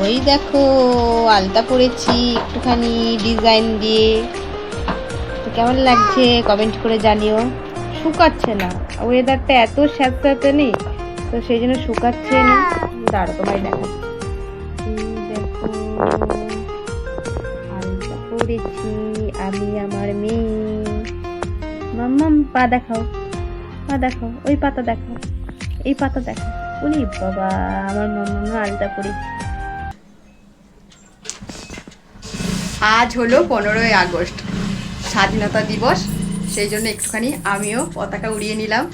ওই দেখো, আলতা পরেছি, একটুখানি ডিজাইন দিয়ে। কেমন লাগছে? কমেন্ট করে জানিও। শুকাচ্ছে না। ওয়েদারটা এত স্যাঁতস্যাঁতে নেই, তো সেই জন্য শুকাচ্ছে না। দাঁড়ো, তোমায় এই দেখো, আলতা পরেছি, আমি আমার মেয়ে। মাম্মাম পা দেখাও পা দেখাও, ওই পাতা দেখাও, এই পাতা দেখাও। বলি বাবা, আমার মাম্মা আলতা পরেছি। আজ হলো পনেরোই আগস্ট স্বাধীনতা দিবস সেই জন্য একটুখানি আমিও পতাকা উড়িয়ে নিলাম।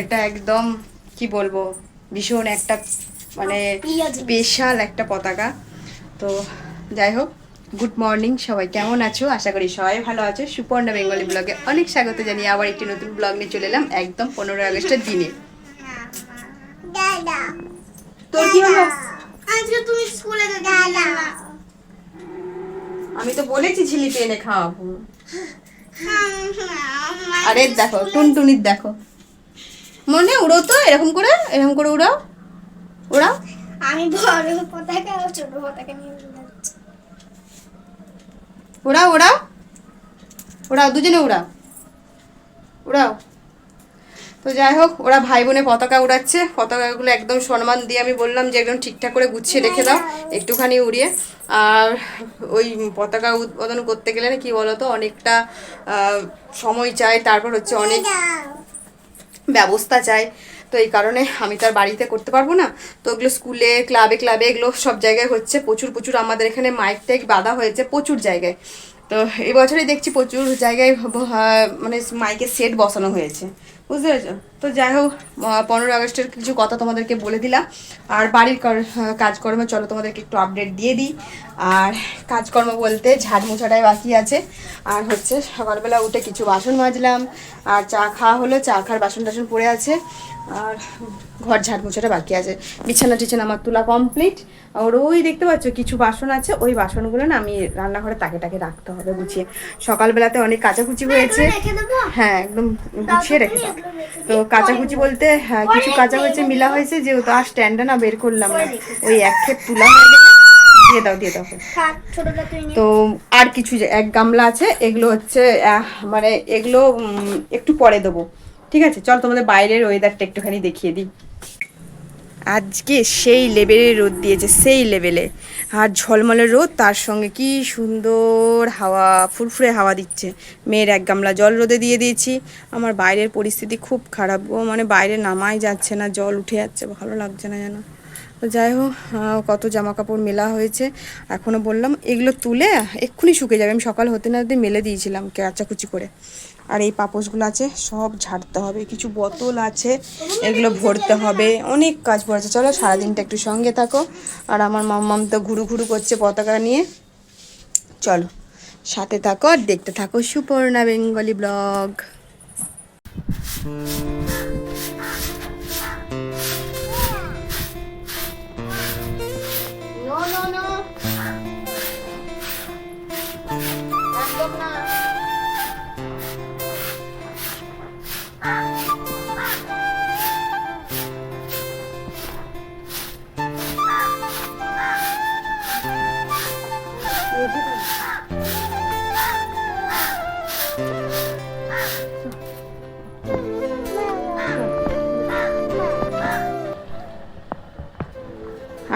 এটা একদম কি বলব ভীষণ একটা মানে স্পেশাল একটা পতাকা। তো যাই হোক গুড মর্নিং সবাই কেমন আছো? আশা করি সবাই ভালো আছো। সুপর্ণা বেঙ্গলি ব্লগে অনেক স্বাগত জানিয়ে আবার একটি নতুন ব্লগ নিয়ে চলে এলাম একদম পনেরোই আগস্টের দিনে। তোর কি হলো? আজকে তুমি স্কুলে আমি তো বলেছি ঝিলিপি এনে খাওয়াবো। আরে দেখো টুনটুনির দেখো। মনে উড়ো তো এরকম করে এরকম করে উড়াও। উড়াও। আমি বড় পতাকা আর ছোট পতাকা নিয়ে উড়াচ্ছি। উড়াও উড়াও। উড়াও দুজনে উড়াও। উড়াও। তো যাই হোক, ওরা ভাই বোনে পতাকা উড়াচ্ছে। পতাকাগুলো একদম সম্মান দিয়ে আমি বললাম যে একদম ঠিকঠাক করে গুছিয়ে রেখে দাও, একটুখানি উড়িয়ে। আর ওই পতাকা উদ্বোধন করতে গেলে কি বলতো, অনেকটা সময় চাই, তারপর হচ্ছে অনেক ব্যবস্থা চাই। তো এই কারণে আমি তার বাড়িতে করতে পারব না। তো ওগুলো স্কুলে, ক্লাবে ক্লাবে এগুলো সব জায়গায় হচ্ছে, প্রচুর প্রচুর আমাদের এখানে মাইক টাইক বাঁধা হয়েছে প্রচুর জায়গায়। তো এই বছরই দেখছি প্রচুর জায়গায় মানে মাইকের সেট বসানো হয়েছে। বুঝতে পেরেছ? তো যাই হোক পনেরোই আগস্টের কিছু কথা তোমাদেরকে বলে দিলাম। আর বাড়ির কাজকর্মে চলো তোমাদেরকে একটু আপডেট দিয়ে দিই। আর কাজকর্ম বলতে ঝাড় মোছাটাই বাকি আছে। আর হচ্ছে সকালবেলা উঠে কিছু বাসন মাজলাম। আর চা খাওয়া হলো, চা খাওয়ার বাসন টাসন পড়ে আছে। আর ঘর ঝাড় মোছাটা বাকি আছে। বিছানা টিছানা আমার তোলা কমপ্লিট আর ওই দেখতে পাচ্ছ কিছু বাসন আছে ওই বাসনগুলো না আমি রান্নাঘরে তাকে তাকে রাখতে হবে গুছিয়ে। সকালবেলাতে অনেক কাচাকুচি হয়েছে। হ্যাঁ একদম গুছিয়ে রেখে দাও। তো কাচাকুচি বলতে হ্যাঁ কিছু কাঁচা হয়েছে মিলা হয়েছে যেহেতু আর স্ট্যান্ডে না বের করলাম না। ওই এক ক্ষেত তুলা হয়ে গেলে দিয়ে দাও দিয়ে দাও। তো আর কিছু এক গামলা আছে এগুলো হচ্ছে মানে এগুলো একটু পরে দেবো। ঠিক আছে, চল তোমাদের বাইরের ওয়েদারটা একটুখানি দেখিয়ে দিই। আজকে সেই লেভেলে রোদ দিয়েছে, সেই লেভেলে। আর ঝলমলে রোদ, তার সঙ্গে কি সুন্দর হাওয়া, ফুরফুরে হাওয়া দিচ্ছে। মেয়ের এক গামলা জল রোদে দিয়ে দিয়েছি। আমার বাইরের পরিস্থিতি খুব খারাপ গো মানে বাইরে নামাই যাচ্ছে না, জল উঠে যাচ্ছে, ভালো লাগছে না যেন। তো যাই হোক কত জামা কাপড় মেলা হয়েছে। এখনও বললাম, এগুলো তুলে এক্ষুনি শুকে যাবে। আমি সকাল হতে না হতে মেলে দিয়েছিলাম কাচাকুচি করে। আর এই পাপোশগুলো আছে, সব ঝাড়তে হবে, কিছু বোতল আছে, এগুলো ভরতে হবে, অনেক কাজ পড়েছে। চলো সারাদিনটা একটু সঙ্গে থাকো। আর আমার মাম্মাম তো ঘুরু ঘুরু করছে পতাকা নিয়ে। চলো, সাথে থাকো আর দেখতে থাকো সুপর্ণা বেঙ্গলি ব্লগ।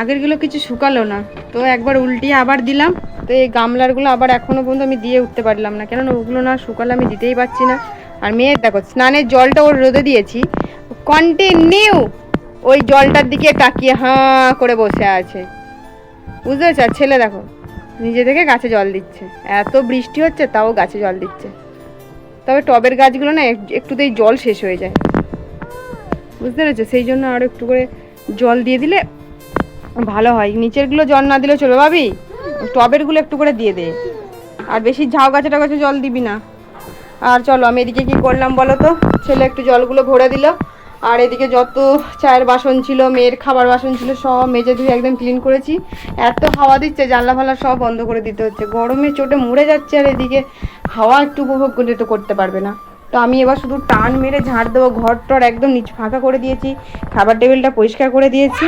আগেরগুলো কিছু শুকালো না। তো একবার উল্টিয়ে আবার দিলাম। তো এই গামলারগুলো আবার এখনও পর্যন্ত আমি দিয়ে উঠতে পারলাম না। কেননা ওগুলো না শুকালে আমি দিতেই পারছি না। আর মেয়ের দেখো, স্নানের জলটা ওর রোদে দিয়েছি। কন্টিনিউ ওই জলটার দিকে তাকিয়ে হাঁ করে বসে আছে। বুঝতে আর ছেলে দেখো, নিজে থেকে গাছে জল দিচ্ছে। এত বৃষ্টি হচ্ছে, তাও গাছে জল দিচ্ছে। তবে টবের গাছগুলো না এক- একটুতেই জল শেষ হয়ে যায়। বুঝতে পেরেছ? সেই জন্য আরও একটু করে জল দিয়ে দিলে ভালো হয়। নিচেরগুলো জল না দিলে চলবে। ভাবি, টবেরগুলো একটু করে দিয়ে দে। আর বেশি ঝাউ গাছে টাগাছে জল দিবি না। আর চলো, আমি এদিকে কি করলাম বলো তো? ছেলে একটু জলগুলো ভরে দিল। আর এদিকে যত চায়ের বাসন ছিল, মেয়ের খাবার বাসন ছিল, সব মেজে ধুয়ে একদম ক্লিন করেছি। এত হাওয়া দিচ্ছে, জানলা ফাল্লা সব বন্ধ করে দিতে হচ্ছে। গরমে চোটে মরে যাচ্ছে আর এদিকে হাওয়া একটু উপভোগ করতে পারবে না। তো আমি এবার শুধু টান মেরে ঝাঁট দেবো ঘর টর একদম নিচ ফাঁকা করে দিয়েছি, খাবার টেবিলটা পরিষ্কার করে দিয়েছি।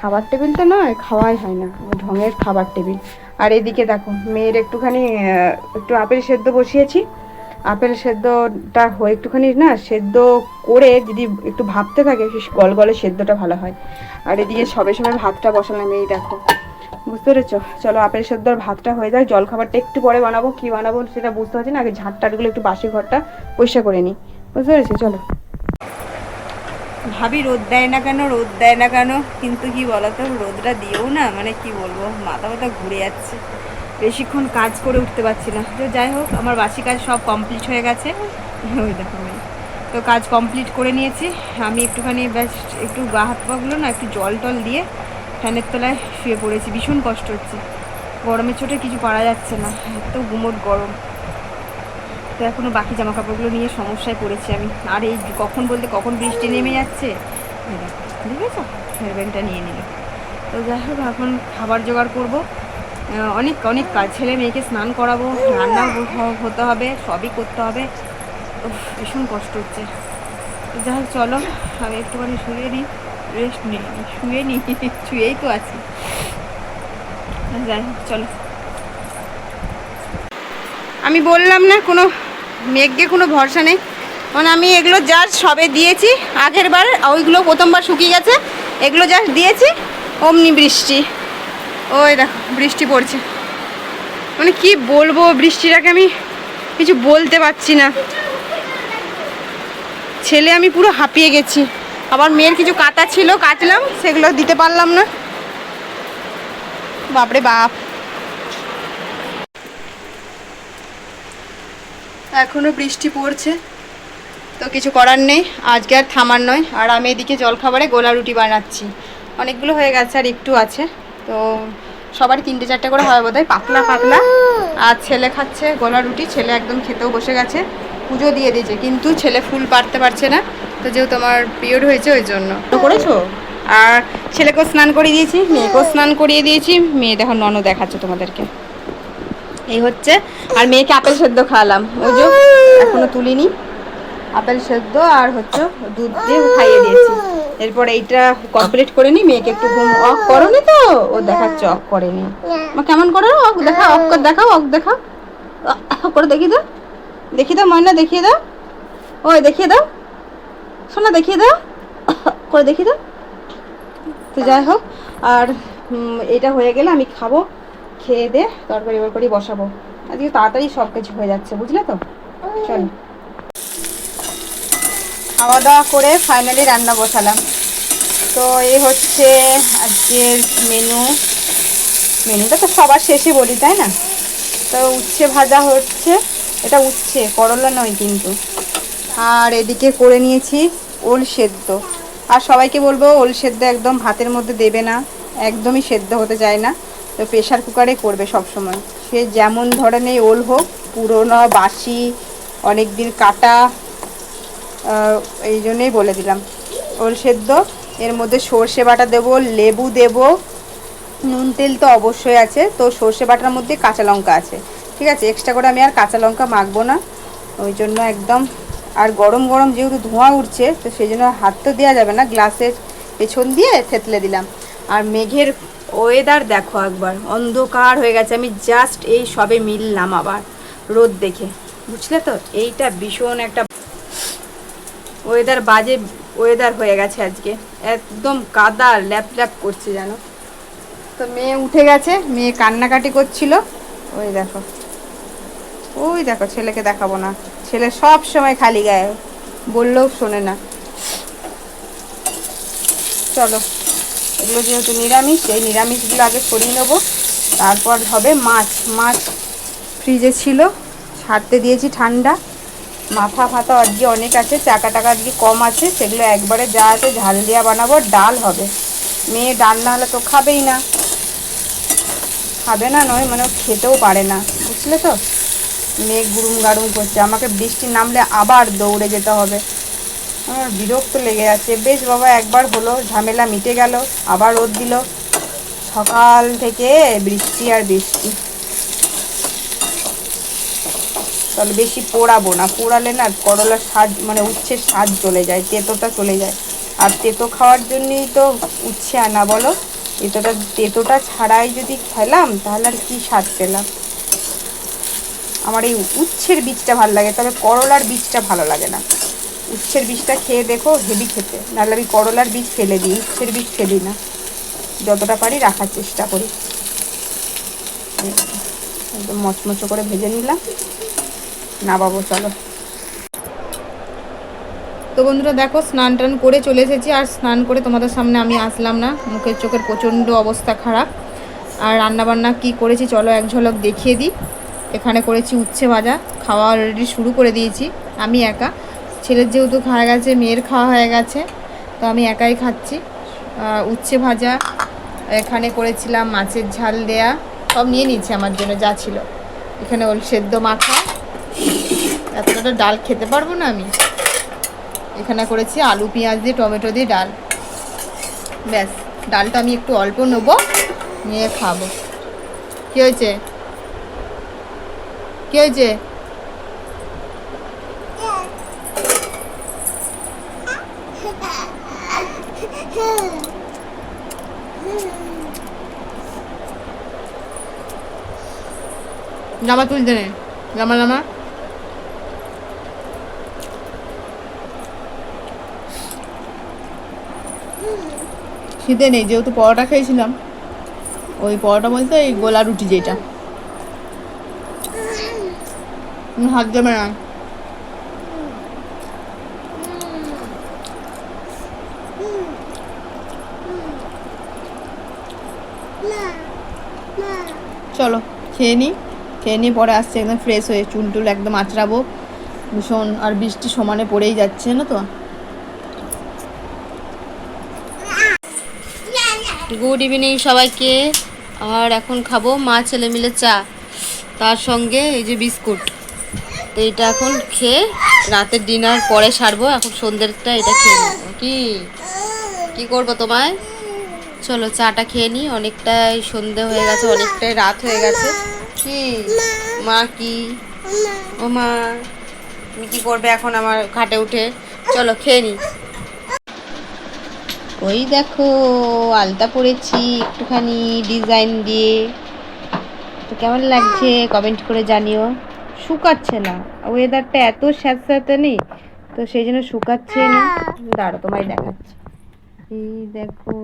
খাবার টেবিল তো নয়, খাওয়াই হয় না ঢঙের খাবার টেবিল। আর এদিকে দেখো, মেয়ের একটুখানি একটু আপেল সেদ্ধ বসিয়েছি। আপেল সেদ্ধটা হয়ে একটুখানি না সেদ্ধ করে যদি একটু ভাবতে থাকে বেশ গলগলে সেদ্ধটা ভালো হয়। আর এদিকে সবে সবে ভাতটা বসালাম, এই দেখো। বুঝতে পেরেছ? চলো আপেল সেদ্ধ আর ভাতটা হয়ে যায় জল খাবারটা একটু পরে বানাবো। কি বানাবো সেটা বুঝতে পারছি না। আগে ঝাঁট ঝাঁটটাটগুলো একটু বাসি ঘরটা পরিষ্কার করে নিই। বুঝতে পেরেছ? চলো। ভাবি রোদ দেয় না কেন? রোদ দেয় না কেন? কিন্তু কি বলতো? রোদটা দিয়েও না। মানে কি বলব? মাথা মাথা ঘুরে যাচ্ছে। বেশিক্ষণ কাজ করে উঠতে পারছি না। তো যাই হোক, আমার বাসি কাজ সব কমপ্লিট হয়ে গেছে। ওই দেখো তো কাজ কমপ্লিট করে নিয়েছি। আমি একটুখানি ব্যাস একটু গা হাত পাগুলো না একটু জল টল দিয়ে ফ্যানের তলায় শুয়ে পড়েছি, ভীষণ কষ্ট হচ্ছে। গরমের চোটে কিছু পারা যাচ্ছে না, এত গুমোট গরম। তো এখনও বাকি জামা কাপড়গুলো নিয়ে সমস্যায় পড়েছি আমি। আর এই কখন বলতে কখন বৃষ্টি নেমে যাচ্ছে? ঠিক আছে হেয়ারব্যান্ডটা নিয়ে নিলাম তো যাই হোক, এখন খাবার জোগাড় করব। অনেক অনেক কাজ। ছেলে মেয়েকে স্নান করাবো, রান্না হতে হবে, সবই করতে হবে। ভীষণ কষ্ট হচ্ছে। যাই হোক, চলো, আমি একটুখানি শুয়ে নিই রেস্ট শুয়ে নিই শুয়েই তো আছি। যাই চলো। আমি বললাম না, কোনো মেঘকে কোনো ভরসা নেই। মানে আমি এগুলো জাস্ট সবে দিয়েছি, আগের বার ওইগুলো প্রথমবার শুকিয়ে গেছে, এগুলো জাস্ট দিয়েছি, অমনি বৃষ্টি। ওই দেখো, বৃষ্টি পড়ছে। মানে কি বলব, বৃষ্টিটাকে আমি কিছু বলতে পারছি না। ছেলে, আমি পুরো হাঁপিয়ে গেছি। আবার মেয়ের কিছু কাটা ছিল, কাটলাম, সেগুলো দিতে পারলাম না। বাপরে বাপ। এখনও বৃষ্টি পড়ছে, তো কিছু করার নেই, আজকে আর থামার নয়। আর আমি এদিকে জলখাবারে গোলা রুটি বানাচ্ছি। অনেকগুলো হয়ে গেছে আর একটু আছে, তো সবারই তিনটে চারটে করে হয় বোধহয়, পাতলা পাতলা। আর ছেলে খাচ্ছে গোলা রুটি ছেলে একদম খেতেও বসে গেছে। পুজো দিয়ে দিয়েছে, কিন্তু ছেলে ফুল পারতে পারছে না। তো যেহেতু আমার পিরিয়ড হয়েছে ওই জন্য। করেছ? আর ছেলেকেও স্নান করিয়ে দিয়েছি মেয়েকেও স্নান করিয়ে দিয়েছি মেয়ে দেখো ননদ দেখাচ্ছে তোমাদেরকে। এই হচ্ছে আর মেয়েকে আপেল সেদ্ধ খাওয়ালাম। ওই যে এখনও তুলিনি। আপেল সেদ্ধ আর হচ্ছে দুধ দিয়ে খাইয়ে দিয়েছি। এরপর এইটা কমপ্লিট করে নি মেয়েকে একটু ঘুম অফ করনি তো ও দেখাচ্ছে অফ করেনি। মা কেমন করো? অফ দেখা অফ করে দেখাও অফ দেখাও করে দেখিয়ে দাও দেখিয়ে দাও ময়না দেখিয়ে দাও ওই দেখিয়ে দাও শোনা দেখিয়ে দাও। করে দেখিয়ে দাও। তো যাই হোক, আর এটা হয়ে গেলে আমি খাব, খেয়ে দে তরকারি বরকারি বসাবো। আজকে তাড়াতাড়ি সব কিছু হয়ে যাচ্ছে, বুঝলে তো? চলো। খাওয়া দাওয়া করে ফাইনালি রান্না বসালাম। তো এই হচ্ছে আজকের মেনু মেনুটা তো সবার শেষে বলি, তাই না? তো উচ্ছে ভাজা হচ্ছে, এটা উচ্ছে, করলা নয় কিন্তু। আর এদিকে করে নিয়েছি ওল সেদ্ধ। আর সবাইকে বলব, ওল সেদ্ধ একদম ভাতের মধ্যে দেবে না, একদমই সেদ্ধ হতে চায় না। তো প্রেশার কুকারে করবে সব সময় সে যেমন ধরনের ওল হোক, পুরোনো বাসি অনেক দিন কাটা এই জন্যই বলে দিলাম। ওল সেদ্ধ, এর মধ্যে সর্ষে বাটা দেবো, লেবু দেবো, নুন তেল তো অবশ্যই আছে। তো সর্ষে বাটার মধ্যে কাঁচা লঙ্কা আছে। ঠিক আছে এক্সট্রা করে আমি আর কাঁচা লঙ্কা মাখবো না। ওই জন্য একদম আর গরম গরম যেহেতু ধোঁয়া উঠছে, তো সেই জন্য হাত তো দেওয়া যাবে না, গ্লাসের পেছন দিয়ে থেতলে দিলাম। আর মেঘের ওয়েদার দেখো একবার, অন্ধকার হয়ে গেছে, আমি জাস্ট এই সবে মিললাম আবার, রোদ দেখে। বুঝলে তো? এইটা ভীষণ একটা ওয়েদার বাজে ওয়েদার হয়ে গেছে আজকে। একদম কাদা, ল্যাপ ল্যাপ করছে জানো তো মেয়ে উঠে গেছে, মেয়ে কান্নাকাটি করছিল। ওই দেখো। ওই দেখো, ছেলেকে দেখাবো না। ছেলে সব সময় খালি গায়ে। বললেও শোনে না। চলো, এগুলো যেহেতু নিরামিষ, এই নিরামিষগুলো আগে সরিয়ে নেব। তারপর হবে মাছ। মাছ ফ্রিজে ছিল, ছাড়তে দিয়েছি ঠান্ডা। মাথা ফাতা আজকে অনেক আছে, চাকা টাকা আজকে কম আছে, সেগুলো একবারে যা আছে ঝাল দিয়া বানাবো, ডাল হবে। মেয়ে ডাল না হলে তো খাবেই না। খাবে না নয় মানে খেতেও পারে না। বুঝলে তো? মেঘ গুড়ুম গাড়ুম করছে। আমাকে বৃষ্টি নামলে আবার দৌড়ে যেতে হবে। আমার বিরক্ত লেগে যাচ্ছে বেশ বাবা, একবার হলো, ঝামেলা মিটে গেল, আবার রোদ দিল। সকাল থেকে বৃষ্টি আর বৃষ্টি। তাহলে বেশি পোড়াবো না। পোড়ালে না করলার স্বাদ মানে উচ্ছের স্বাদ চলে যায়, তেতোটা চলে যায়। আর তেতো খাওয়ার জন্যই তো উচ্ছে আনা, বলো? তেতোটা তেতোটা ছাড়াই যদি খেলাম, তাহলে আর কি স্বাদ পেলাম? আমার এই উচ্ছের বীজটা ভালো লাগে, তবে করলার বীজটা ভালো লাগে না। উচ্ছের বীজটা খেয়ে দেখো হেভি খেতে। নাহলে আমি করলার বীজ ফেলে দিই, উচ্ছের বীজ ফেলি না। যতটা পারি রাখার চেষ্টা করি। একদম মচমচো করে ভেজে নিলাম। না বাবু, চলো। তো বন্ধুরা দেখো, স্নান টান করে চলে এসেছি, আর স্নান করে তোমাদের সামনে আমি আসলাম না। মুখের চোখের প্রচণ্ড অবস্থা খারাপ। আর রান্নাবান্না কি করেছি, চলো এক ঝলক দেখিয়ে দিই। এখানে করেছি উচ্ছে ভাজা, খাওয়া অলরেডি শুরু করে দিয়েছি, আমি একা। ছেলের যেহেতু খাওয়া গেছে, মেয়ের খাওয়া হয়ে গেছে, তো আমি একাই খাচ্ছি। উচ্ছে ভাজা, এখানে করেছিলাম মাছের ঝাল দেয়া, সব নিয়ে নিয়েছি আমার জন্য, যা ছিল। এখানে ওল সেদ্ধ মাখা। এতটা ডাল খেতে পারব না আমি। এখানে করেছি আলু, পেঁয়াজ দিয়ে, টমেটো দিয়ে ডাল। ব্যাস, ডালটা আমি একটু অল্প নেব, নিয়ে খাব। কী হয়েছে? কি হয়েছে? জামা তুলতে নেই জামা জামা। শীতে নেই, যেহেতু পরোটা খেয়েছিলাম, ওই পরোটা বলতে এই গোলা রুটি যেটা হুম, হাত দেবে না চলো, খেয়ে নিই খেয়ে নিয়ে পরে আসছে, একদম ফ্রেশ হয়ে চুল টুল একদম আঁচড়াবো। ভীষণ, আর বৃষ্টি সমানে পড়েই যাচ্ছে না তো? গুড ইভিনিং সবাইকে। আর এখন খাব মা ছেলে মিলে চা। তার সঙ্গে এই যে বিস্কুট। তো এটা এখন খেয়ে রাতের ডিনার পরে সারবো, এখন সন্ধ্যেরটা এটা খেয়ে নেব। কি? কি করব তোমায়? চলো চাটা খেয়ে নিই অনেকটাই সন্ধে হয়ে গেছে, অনেকটাই রাত হয়ে গেছে। কি? মা কি? ও মা, তুমি কি করবে এখন আমার খাটে উঠে? চলো খেয়ে নিই ওই দেখো, আলতা পরেছি একটুখানি ডিজাইন দিয়ে। তো কেমন লাগছে? কমেন্ট করে জানিও। শুকাচ্ছে না। ওয়েদারটা এত স্যাঁতস্যাঁতে নেই, তো সেই জন্য শুকাচ্ছে না। দাঁড়ো তোমায় দেখাচ্ছি। এই দেখো,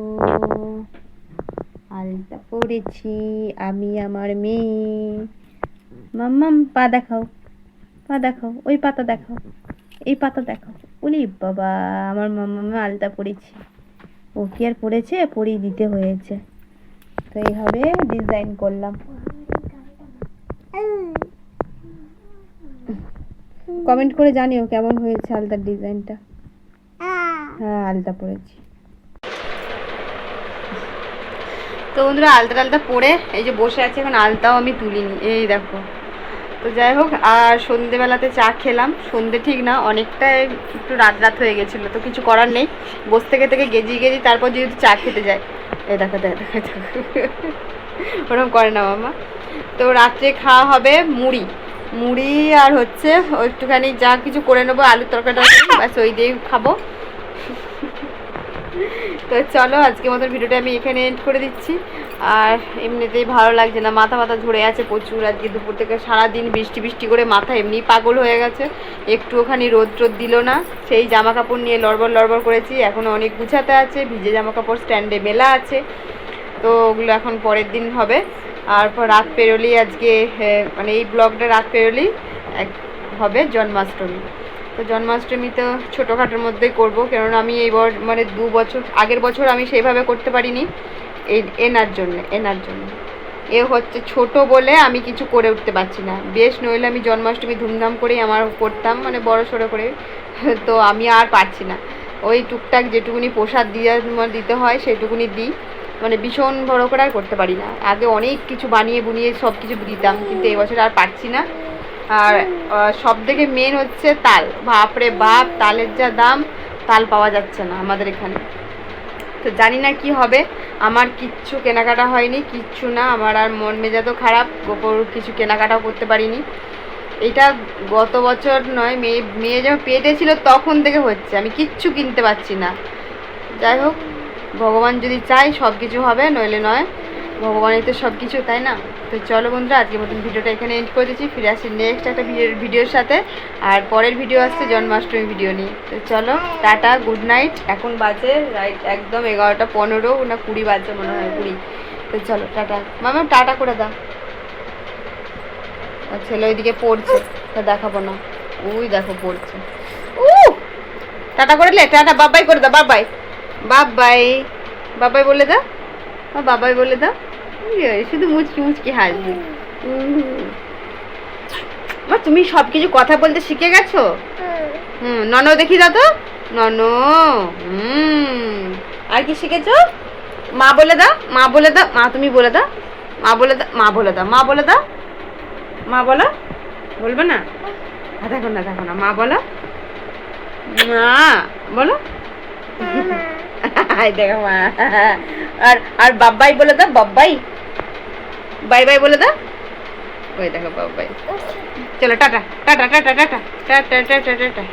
আলতা পড়েছি, আমি আমার মেয়ে। মাম্মাম, পা দেখাও পা দেখাও, ওই পাতা দেখাও, এই পাতা দেখাও। ওলি বাবা, আমার মাম্মামে আলতা পড়েছি। ও কি আর পড়েছে? পরিয়ে দিতে হয়েছে। তো এইভাবে ডিজাইন করলাম। কমেন্ট করে জানিও কেমন হয়েছে আলতার ডিজাইনটা। হ্যাঁ আলতা পরেছি। তো বন্ধুরা, আলতা টালতা পরে এই যে বসে আছে, এখন আলতাও আমি তুলিনি। এই দেখো। তো যাই হোক, আর সন্ধেবেলাতে চা খেলাম। সন্ধে ঠিক না, অনেকটাই একটু রাত রাত হয়ে গেছিল, তো কিছু করার নেই। বস থেকে থেকে গেজি গেজি তারপর যেহেতু চা খেতে যায়। দেখো দেখো দেখো দেখো। ওরকম করে না, মামা। তো রাত্রে খাওয়া হবে মুড়ি। মুড়ি আর হচ্ছে একটুখানি যা কিছু করে নেব, আলুর তরকারিটা ব্যাস ওই দিয়ে খাব। তো চলো আজকে মতন ভিডিওটা আমি এখানে এন্ড করে দিচ্ছি। আর এমনিতেই ভালো লাগছে না, মাথা মাথা ঝরে আছে প্রচুর। আজকে দুপুর থেকে সারাদিন বৃষ্টি বৃষ্টি করে মাথা এমনি পাগল হয়ে গেছে। একটু ওখানে রোদ রোদ দিল না, সেই জামা কাপড় নিয়ে লড়বড় লড়বড় করেছি। এখনও অনেক গুছাতে আছে, ভিজে জামা কাপড় স্ট্যান্ডে মেলা আছে। তো ওগুলো এখন পরের দিন হবে। আর রাত পেরোলি আজকে মানে এই ব্লগটা রাত পেরোলি এক, হবে জন্মাষ্টমী। তো জন্মাষ্টমী তো ছোটোখাটোর মধ্যেই করব, কেননা আমি এই মানে দু বছর, আগের বছর আমি সেইভাবে করতে পারিনি, এই, এনার জন্য এনার জন্য। এ হচ্ছে ছোট বলে আমি কিছু করে উঠতে পারছি না। বেশ নইলে আমি জন্মাষ্টমী ধুমধাম করেই আমার করতাম মানে বড় সড়ো করে, তো আমি আর পারছি না। ওই টুকটাক যেটুকুনি প্রসাদ দিয়ে দিতে হয়, সেটুকুনি দিই। মানে ভীষণ বড় করে আর করতে পারি না। আগে অনেক কিছু বানিয়ে বুনিয়ে সব কিছু দিতাম, কিন্তু এবছর আর পারছি না। আর সব থেকে মেন হচ্ছে তাল। বাপরে বাপ, তালের যা দাম, তাল পাওয়া যাচ্ছে না আমাদের এখানে। তো জানি না কি হবে। আমার কিচ্ছু কেনাকাটা হয়নি, কিচ্ছু না। আমার আর মন মেজাজও খারাপ। গোপর কিছু কেনাকাটাও করতে পারিনি। এটা গত বছর নয়, মেয়ে মেয়ে যখন পেটে ছিল তখন থেকে হচ্ছে। আমি কিচ্ছু কিনতে পারছি না। যাই হোক ভগবান যদি চায় সব কিছু হবে, নইলে নয়। ভগবানই তো সব কিছু তাই না? তো চলো বন্ধুরা আজকে মতন ভিডিওটা এখানে এন্ড করে দিচ্ছি। ফিরে আসি নেক্সট একটা ভিডিওর ভিডিওর সাথে। আর পরের ভিডিও আসছে জন্মাষ্টমী ভিডিও নিয়ে। তো চলো, টাটা গুড নাইট এখন বাজে রাইট একদম এগারোটা পনেরো, না কুড়ি বাজে মনে হয়, কুড়ি। তো চলো, টাটা। মামা, টাটা করে দাও। আর ছেলে ওইদিকে পড়ছে, তা দেখাবো না। ওই দেখো পড়ছে। উ টাটা করে লে টাটা বাবাই করে দাও বাবাই বাবাই বাবাই বলে দাও। ও বাবাই বলে দাও। ইয়ে, শুধু মুচকি মুচকি হাসবে। মা তুমি সব কিছু কথা বলতে শিখে গেছো? হুম নন দেখি দাও তো। নন আর কি শিখেছো? মা বলে দাও মা বলে দাও। মা তুমি বলে দাও। মা বলে দাও মা বলে দাও। মা বলে দাও। মা বলো। বলবে না? দেখো না দেখো না। মা বলো। মা বলো। দেখো মা। আর আর বাব্বাই বলে দাও বাব্বাই। বাই বাই বলে দাও। ওই দেখো বাব্বাই। চলো tata tata tata tata tata tata tata.